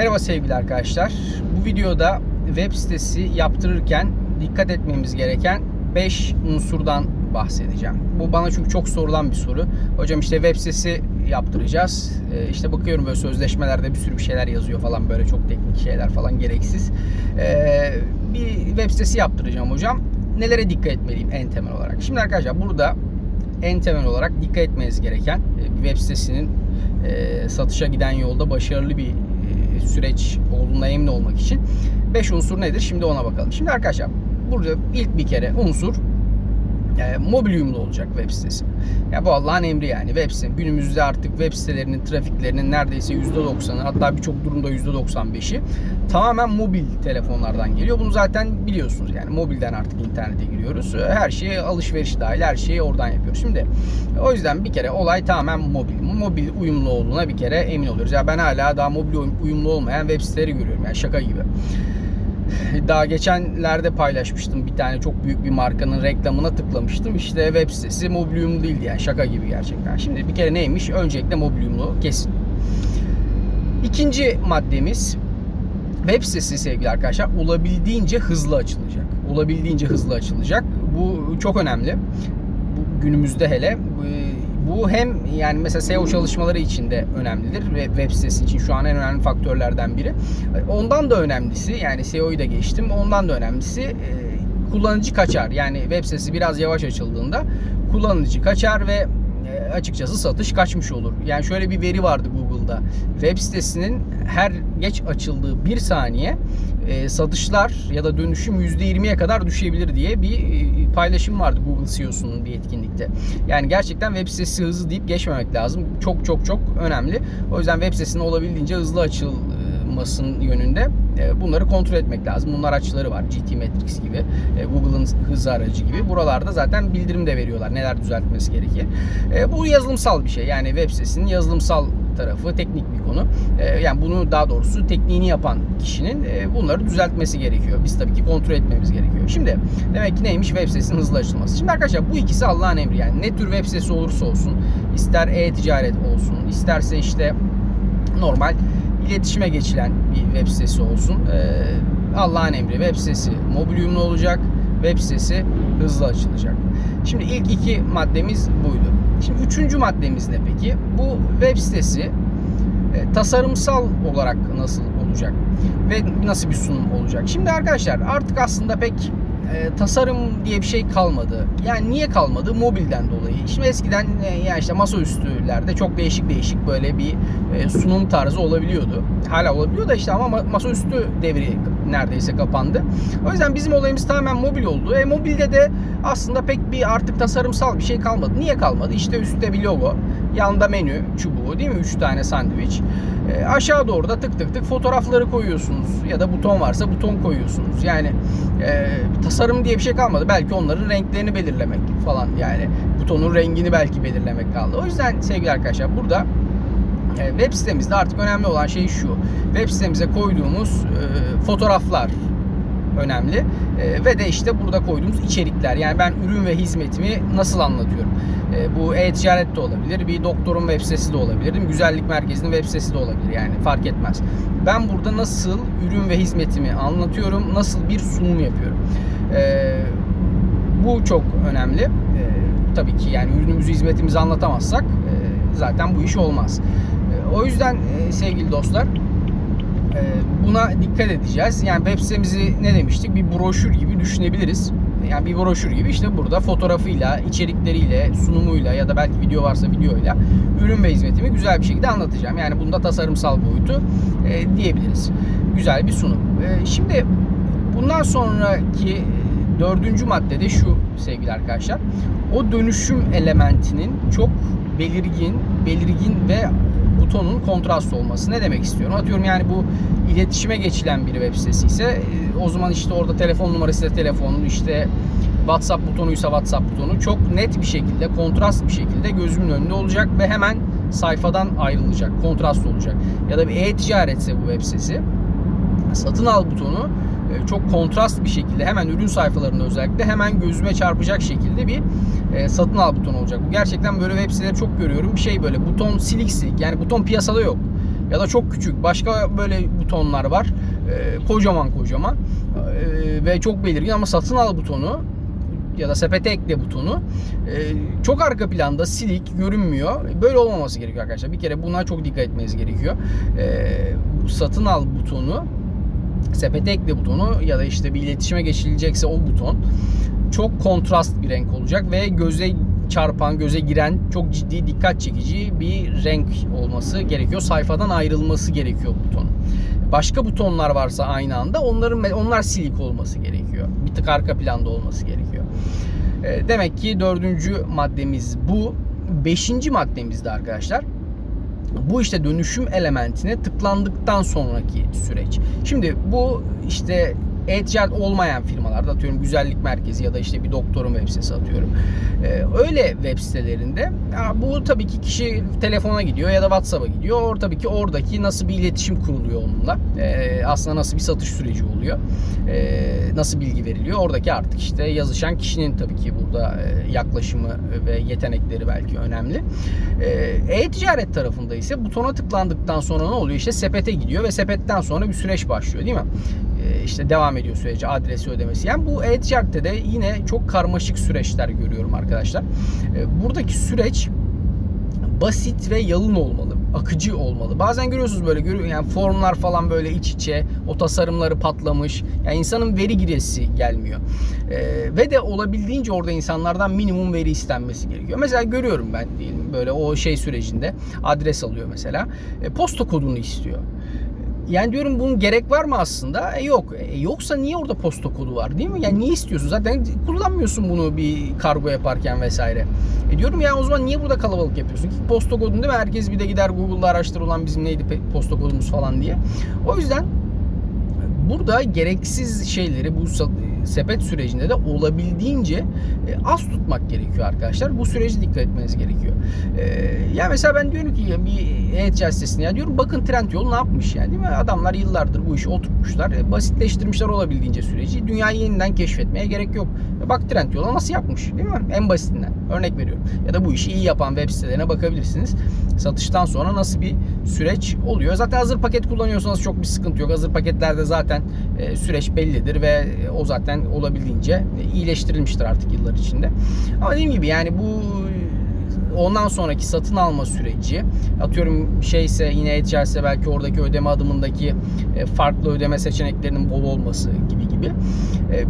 Merhaba sevgili arkadaşlar. Bu videoda web sitesi yaptırırken dikkat etmemiz gereken 5 unsurdan bahsedeceğim. Bu bana çünkü çok sorulan bir soru. Hocam işte web sitesi yaptıracağız. Ee, işte bakıyorum böyle sözleşmelerde bir sürü bir şeyler yazıyor falan böyle çok teknik şeyler falan gereksiz. Ee, bir web sitesi yaptıracağım hocam. Nelere dikkat etmeliyim en temel olarak? Şimdi arkadaşlar burada en temel olarak dikkat etmeniz gereken e, bir web sitesinin e, satışa giden yolda başarılı bir e, süreç olduğuna emin olmak için 5 unsur nedir? Şimdi ona bakalım. Şimdi arkadaşlar burada ilk bir kere unsur e, mobil uyumlu olacak web sitesi. Ya bu Allah'ın emri yani web sitesi. Günümüzde artık web sitelerinin trafiklerinin neredeyse %90'ı hatta birçok durumda %95'i tamamen mobil telefonlardan geliyor. Bunu zaten biliyorsunuz yani mobilden artık internete giriyoruz. Her şeyi alışveriş dahil her şeyi oradan yapıyoruz. Şimdi o yüzden bir kere olay tamamen mobil. Mobil uyumlu olduğuna bir kere emin oluyoruz. Ya ben hala daha mobil uyumlu olmayan web siteleri görüyorum yani şaka gibi. Daha geçenlerde paylaşmıştım bir tane çok büyük bir markanın reklamına tıklamıştım. İşte web sitesi mobil uyumlu değildi yani şaka gibi gerçekten. Şimdi bir kere neymiş? Öncelikle mobil uyumlu kesin. İkinci maddemiz web sitesi sevgili arkadaşlar olabildiğince hızlı açılacak. Olabildiğince hızlı açılacak. Bu çok önemli. Bu günümüzde hele bu hem yani mesela SEO çalışmaları için de önemlidir ve web sitesi için şu an en önemli faktörlerden biri. Ondan da önemlisi yani SEO'yu da geçtim. Ondan da önemlisi kullanıcı kaçar. Yani web sitesi biraz yavaş açıldığında kullanıcı kaçar ve açıkçası satış kaçmış olur. Yani şöyle bir veri vardı Google'da. Web sitesinin her geç açıldığı bir saniye e, satışlar ya da dönüşüm %20'ye kadar düşebilir diye bir e, paylaşım vardı Google CEO'sunun bir etkinlikte. Yani gerçekten web sitesi hızlı deyip geçmemek lazım. Çok çok çok önemli. O yüzden web sitesinin olabildiğince hızlı açılmasın yönünde e, bunları kontrol etmek lazım. Bunun araçları var. GT Metrics gibi, Google'ın hız aracı gibi. Buralarda zaten bildirim de veriyorlar. Neler düzeltmesi gerekir. Bu yazılımsal bir şey. Yani web sitesinin yazılımsal tarafı teknik bir konu. Yani bunu daha doğrusu tekniğini yapan kişinin bunları düzeltmesi gerekiyor. Biz tabii ki kontrol etmemiz gerekiyor. Şimdi demek ki neymiş web sitesinin hızlı açılması. Şimdi arkadaşlar bu ikisi Allah'ın emri yani. Ne tür web sitesi olursa olsun, ister e-ticaret olsun, isterse işte normal iletişime geçilen bir web sitesi olsun. Allah'ın emri web sitesi mobil uyumlu olacak. Web sitesi hızlı açılacak. Şimdi ilk iki maddemiz buydu. Şimdi üçüncü maddemiz ne peki? Bu web sitesi e, tasarımsal olarak nasıl olacak? Ve nasıl bir sunum olacak? Şimdi arkadaşlar artık aslında pek e, tasarım diye bir şey kalmadı. Yani niye kalmadı? Mobilden dolayı. Şimdi eskiden e, yani işte masaüstülerde çok değişik değişik böyle bir e, sunum tarzı olabiliyordu. Hala olabiliyor da işte ama masaüstü devri neredeyse kapandı. O yüzden bizim olayımız tamamen mobil oldu. E mobilde de aslında pek bir artık tasarımsal bir şey kalmadı. Niye kalmadı? İşte üstte bir logo, yanda menü çubuğu değil mi? 3 tane sandviç. E, aşağı doğru da tık tık tık fotoğrafları koyuyorsunuz ya da buton varsa buton koyuyorsunuz. Yani e, tasarım diye bir şey kalmadı. Belki onların renklerini belirlemek falan yani butonun rengini belki belirlemek kaldı. O yüzden sevgili arkadaşlar burada web sitemizde artık önemli olan şey şu. Web sitemize koyduğumuz e, fotoğraflar önemli. E, ve de işte burada koyduğumuz içerikler. Yani ben ürün ve hizmetimi nasıl anlatıyorum? E, bu e-ticaret de olabilir. Bir doktorun web sitesi de olabilir. Değil? Güzellik merkezinin web sitesi de olabilir. Yani fark etmez. Ben burada nasıl ürün ve hizmetimi anlatıyorum? Nasıl bir sunum yapıyorum? E, bu çok önemli. E, tabii ki yani ürünümüzü hizmetimizi anlatamazsak e, zaten bu iş olmaz. E, o yüzden e, sevgili dostlar e, buna dikkat edeceğiz. Yani web sitemizi ne demiştik? Bir broşür gibi düşünebiliriz. Yani bir broşür gibi işte burada fotoğrafıyla, içerikleriyle, sunumuyla ya da belki video varsa videoyla ürün ve hizmetimi güzel bir şekilde anlatacağım. Yani bunda tasarımsal boyutu e, diyebiliriz. Güzel bir sunum. E, şimdi bundan sonraki dördüncü maddede şu sevgili arkadaşlar. O dönüşüm elementinin çok belirgin, belirgin ve butonun kontrast olması. Ne demek istiyorum? Atıyorum yani bu iletişime geçilen bir web sitesi ise e, o zaman işte orada telefon numarası ise telefonun işte WhatsApp butonuysa WhatsApp butonu çok net bir şekilde, kontrast bir şekilde gözümün önünde olacak ve hemen sayfadan ayrılacak, kontrast olacak. Ya da bir e-ticaretse bu web sitesi satın al butonu çok kontrast bir şekilde hemen ürün sayfalarında özellikle hemen gözüme çarpacak şekilde bir e, satın al butonu olacak. Bu gerçekten böyle web siteleri çok görüyorum. Bir şey böyle buton silik silik yani buton piyasada yok. ya da çok küçük. Başka böyle butonlar var. E, kocaman kocaman e, ve çok belirgin ama satın al butonu ya da sepete ekle butonu e, çok arka planda silik görünmüyor. Böyle olmaması gerekiyor arkadaşlar. Bir kere buna çok dikkat etmeniz gerekiyor. E, satın al butonu sepete ekle butonu ya da işte bir iletişime geçilecekse o buton çok kontrast bir renk olacak ve göze çarpan, göze giren çok ciddi dikkat çekici bir renk olması gerekiyor. Sayfadan ayrılması gerekiyor buton. Başka butonlar varsa aynı anda onların onlar silik olması gerekiyor. Bir tık arka planda olması gerekiyor. E, Demek ki dördüncü maddemiz bu. Beşinci maddemiz de arkadaşlar bu işte dönüşüm elementine tıklandıktan sonraki süreç. Şimdi bu işte e-ticaret olmayan firmalarda atıyorum güzellik merkezi ya da işte bir doktorun web sitesi atıyorum. Ee, öyle web sitelerinde ya bu tabii ki kişi telefona gidiyor ya da WhatsApp'a gidiyor. Or tabii ki oradaki nasıl bir iletişim kuruluyor onunla. Ee, aslında nasıl bir satış süreci oluyor. Ee, nasıl bilgi veriliyor. Oradaki artık işte yazışan kişinin tabii ki burada e, yaklaşımı ve yetenekleri belki önemli. Ee, E-ticaret tarafında ise butona tıklandıktan sonra ne oluyor? İşte sepete gidiyor ve sepetten sonra bir süreç başlıyor değil mi? İşte devam ediyor süreci adresi ödemesi. Yani bu e-ticarette de yine çok karmaşık süreçler görüyorum arkadaşlar. Ee, Buradaki süreç basit ve yalın olmalı. Akıcı olmalı. Bazen görüyorsunuz böyle görüyor yani formlar falan böyle iç içe, o tasarımları patlamış. Yani insanın veri giresi gelmiyor. Ee, ve de olabildiğince orada insanlardan minimum veri istenmesi gerekiyor. Mesela görüyorum ben diyelim böyle o şey sürecinde adres alıyor mesela. E, posta kodunu istiyor. Yani diyorum bunun gerek var mı aslında? E yok. E yoksa niye orada posta kodu var değil mi? Yani niye istiyorsun? Zaten kullanmıyorsun bunu bir kargo yaparken vesaire. E diyorum ya o zaman niye burada kalabalık yapıyorsun? Ki posta kodunu değil mi? Herkes bir de gider Google'da araştırır ulan bizim neydi posta kodumuz falan diye. O yüzden burada gereksiz şeyleri bu sepet sürecinde de olabildiğince e, az tutmak gerekiyor arkadaşlar. Bu sürece dikkat etmeniz gerekiyor. E, ya mesela ben diyorum ki bir e-ticaret sitesine ya diyorum bakın Trendyol ne yapmış yani değil mi? Adamlar yıllardır bu işi oturtmuşlar. E, basitleştirmişler olabildiğince süreci. Dünyayı yeniden keşfetmeye gerek yok. Bak Trendyol'a nasıl yapmış değil mi? En basitinden. Örnek veriyorum. Ya da bu işi iyi yapan web sitelerine bakabilirsiniz. Satıştan sonra nasıl bir süreç oluyor. Zaten hazır paket kullanıyorsanız çok bir sıkıntı yok. Hazır paketlerde zaten e, süreç bellidir ve e, o zaten olabildiğince e, iyileştirilmiştir artık yıllar içinde. Ama dediğim gibi yani bu ondan sonraki satın alma süreci atıyorum şeyse yine e-ticaretse belki oradaki ödeme adımındaki farklı ödeme seçeneklerinin bol olması gibi gibi.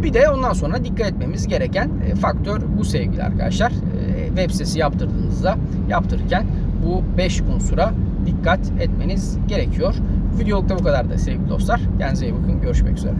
Bir de ondan sonra dikkat etmemiz gereken faktör bu sevgili arkadaşlar. Web sitesi yaptırdığınızda yaptırırken bu 5 unsura dikkat etmeniz gerekiyor. Videolukta bu kadar da sevgili dostlar. Kendinize iyi bakın. Görüşmek üzere.